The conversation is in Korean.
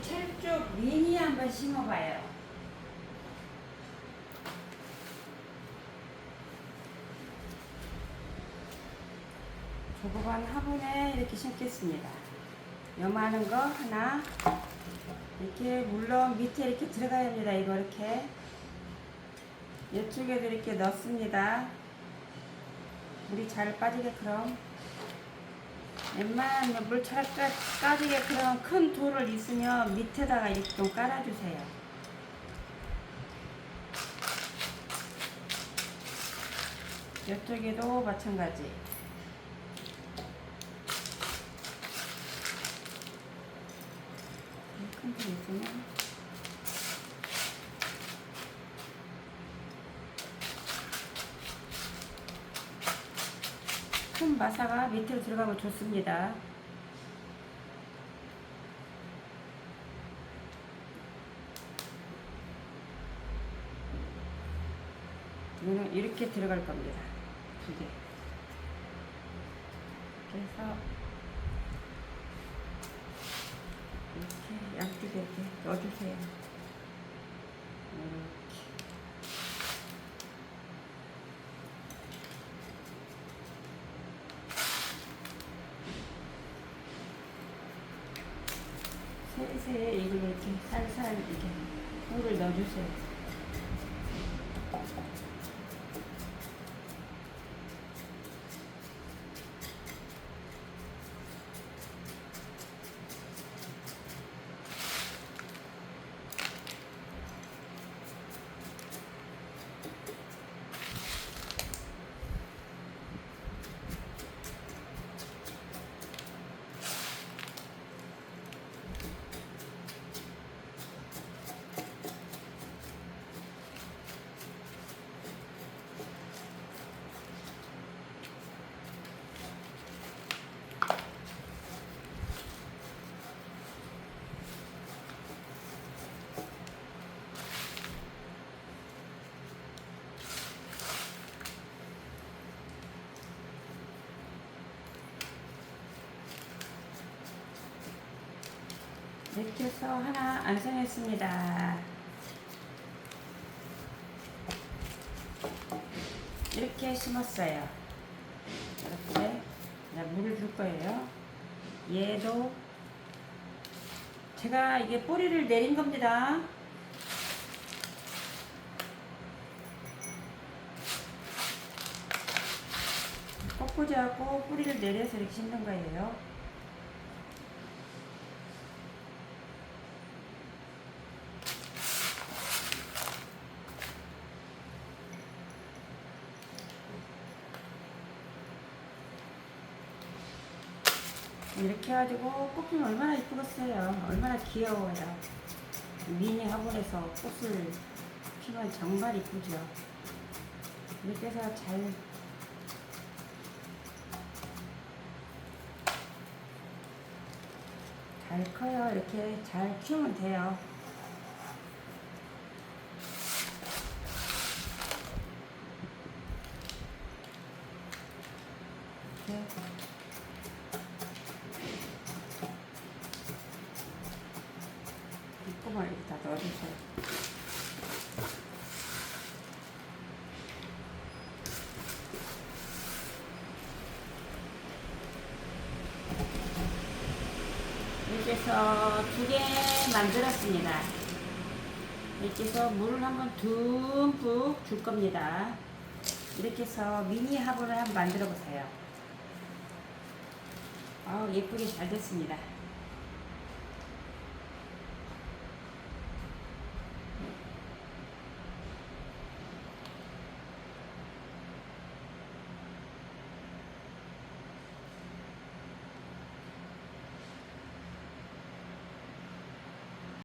철쭉 미니 한번 심어봐요. 조그만 화분에 이렇게 심겠습니다. 요만한 거 하나 이렇게 물론 밑에 이렇게 들어가야 합니다. 이거 이렇게 이쪽에도 이렇게 넣습니다. 물이 잘 빠지게 그럼 웬만하면 물잘 빠지게 그런 큰 돌을 있으면 밑에다가 이렇게 좀 깔아주세요. 이쪽에도 마찬가지. 큰 돌 있으면 큰 마사가 밑으로 들어가면 좋습니다. 이거는 이렇게 들어갈 겁니다. 두 개. 그래서 이렇게 양쪽에 이렇게 넣어주세요. 이렇게. 세세 이걸 이렇게 살살 이렇게 물을 넣어주세요. 이렇게 해서 하나 완성했습니다. 이렇게 심었어요. 이렇게 물을 줄 거예요. 얘도 제가 이게 뿌리를 내린 겁니다. 꺾어지하고 뿌리를 내려서 이렇게 심는 거예요. 이렇게 해가지고 꽃피면 얼마나 이쁘겠어요. 얼마나 귀여워요. 미니 화분에서 꽃을 피면 정말 이쁘죠. 이렇게 해서 잘 잘 커요. 이렇게 잘 키우면 돼요. 뚜껑을 여기다 넣어주세요. 이렇게 해서 두 개 만들었습니다. 이렇게 해서 물을 한번 듬뿍 줄 겁니다. 이렇게 해서 미니 화분을 한번 만들어 보세요. 아 예쁘게 잘 됐습니다.